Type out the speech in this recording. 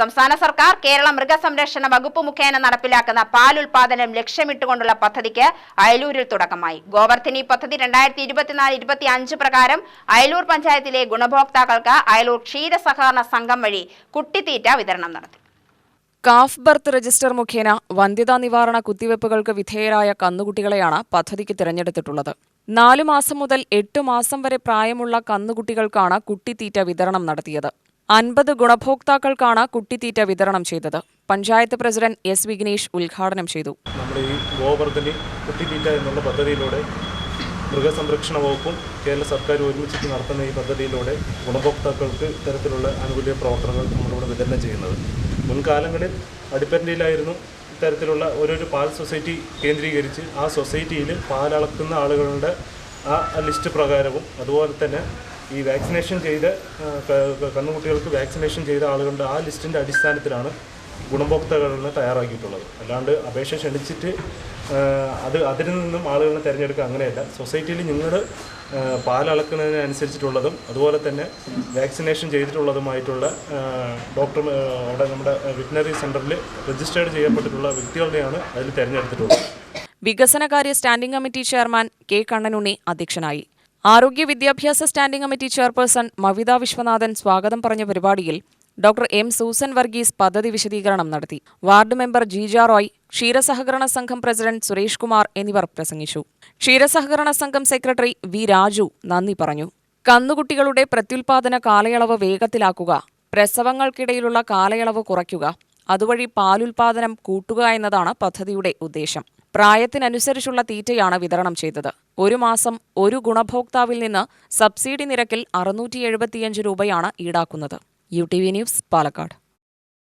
സംസ്ഥാന സർക്കാർ കേരള മൃഗസംരക്ഷണ വകുപ്പ് മുഖേന നടപ്പിലാക്കുന്ന പാൽ ഉൽപാദനം ലക്ഷ്യമിട്ടുകൊണ്ടുള്ള പദ്ധതിക്ക് അയലൂരിൽ തുടക്കമായി. ഗോവർധിനി പദ്ധതി രണ്ടായിരത്തി ഇരുപത്തിനാല് ഇരുപത്തി അഞ്ച് പ്രകാരം അയലൂർ പഞ്ചായത്തിലെ ഗുണഭോക്താക്കൾക്ക് അയലൂർ ക്ഷീര സഹകരണ സംഘം വഴി കുട്ടിത്തീറ്റ വിതരണം നടത്തി. കാഫ് ബർത്ത് രജിസ്റ്റർ മുഖേന വന്ധ്യതാ നിവാരണ കുത്തിവയ്പ്പുകൾക്ക് വിധേയരായ കന്നുകുട്ടികളെയാണ് പദ്ധതിക്ക് തിരഞ്ഞെടുത്തിട്ടുള്ളത്. നാലു മാസം മുതൽ എട്ട് മാസം വരെ പ്രായമുള്ള കന്നുകുട്ടികൾക്കാണ് കുട്ടിത്തീറ്റ വിതരണം നടത്തിയത്. അൻപത് ഗുണഭോക്താക്കൾക്കാണ് കുട്ടിത്തീറ്റ വിതരണം ചെയ്തത്. പഞ്ചായത്ത് പ്രസിഡന്റ് എസ് വിഘ്നേഷ് ഉദ്ഘാടനം ചെയ്തു. നമ്മുടെ ഈ ഗോവർദ്ധനി കുട്ടിത്തീറ്റ എന്നുള്ള പദ്ധതിയിലൂടെ മൃഗസംരക്ഷണ വകുപ്പും കേരള സർക്കാരും ഒരുമിച്ചിട്ട് നടത്തുന്ന ഈ പദ്ധതിയിലൂടെ ഗുണഭോക്താക്കൾക്ക് ഇത്തരത്തിലുള്ള ആനുകൂല്യ പ്രവർത്തനങ്ങൾ നമ്മളിവിടെ വിതരണം ചെയ്യുന്നത്. മുൻകാലങ്ങളിൽ അടിപ്പരണ്ടിയിലായിരുന്നു ഇത്തരത്തിലുള്ള ഓരോരോ പാൽ സൊസൈറ്റി കേന്ദ്രീകരിച്ച് ആ സൊസൈറ്റിയിൽ പാലളക്കുന്ന ആളുകളുടെ ആ ലിസ്റ്റ് പ്രകാരവും അതുപോലെ തന്നെ ഈ വാക്സിനേഷൻ ചെയ്ത് കന്നുകുട്ടികൾക്ക് വാക്സിനേഷൻ ചെയ്ത ആളുകളുടെ ആ ലിസ്റ്റിന്റെ അടിസ്ഥാനത്തിലാണ് ഗുണഭോക്താക്കളെ തയ്യാറാക്കിയിട്ടുള്ളത്. അല്ലാണ്ട് അപേക്ഷ ക്ഷണിച്ചിട്ട് അത് അതിൽ നിന്നും ആളുകളെ തിരഞ്ഞെടുക്കുക അങ്ങനെയല്ല. സൊസൈറ്റിയിൽ നിങ്ങൾ പാലളക്കുന്നതിനനുസരിച്ചിട്ടുള്ളതും അതുപോലെ തന്നെ വാക്സിനേഷൻ ചെയ്തിട്ടുള്ളതുമായിട്ടുള്ള ഡോക്ടർ അവിടെ നമ്മുടെ വെറ്റിനറി സെന്ററിൽ രജിസ്റ്റേർഡ് ചെയ്യപ്പെട്ടിട്ടുള്ള വ്യക്തികളുടെയാണ് അതിൽ തിരഞ്ഞെടുത്തിട്ടുള്ളത്. വികസനകാര്യ standing committee chairman K Kannanunni അധ്യക്ഷനായി. ആരോഗ്യ വിദ്യാഭ്യാസ standing committee chairperson Mavitha Viswanathan സ്വാഗതം പറഞ്ഞ പരിപാടിയിൽ ഡോക്ടർ എം സൂസൻ വർഗീസ് പദ്ധതി വിശദീകരണം നടത്തി. വാർഡ് മെമ്പർ ജീജ റോയ് ക്ഷീരസഹകരണ സംഘം പ്രസിഡന്റ് സുരേഷ് കുമാർ എന്നിവർ പ്രസംഗിച്ചു. ക്ഷീരസഹകരണ സംഘം സെക്രട്ടറി വി രാജു നന്ദി പറഞ്ഞു. കന്നുകുട്ടികളുടെ പ്രത്യുൽപാദന കാലയളവ് വേഗത്തിലാക്കുക പ്രസവങ്ങൾക്കിടയിലുള്ള കാലയളവ് കുറയ്ക്കുക അതുവഴി പാലുൽപാദനം കൂട്ടുക എന്നതാണ് പദ്ധതിയുടെ ഉദ്ദേശം. പ്രായത്തിനനുസരിച്ചുള്ള തീറ്റയാണ് വിതരണം ചെയ്തത്. ഒരു മാസം ഒരു ഗുണഭോക്താവിൽ നിന്ന് സബ്സിഡി നിരക്കിൽ അറുന്നൂറ്റി രൂപയാണ് ഈടാക്കുന്നത്. U T V news Palakkad.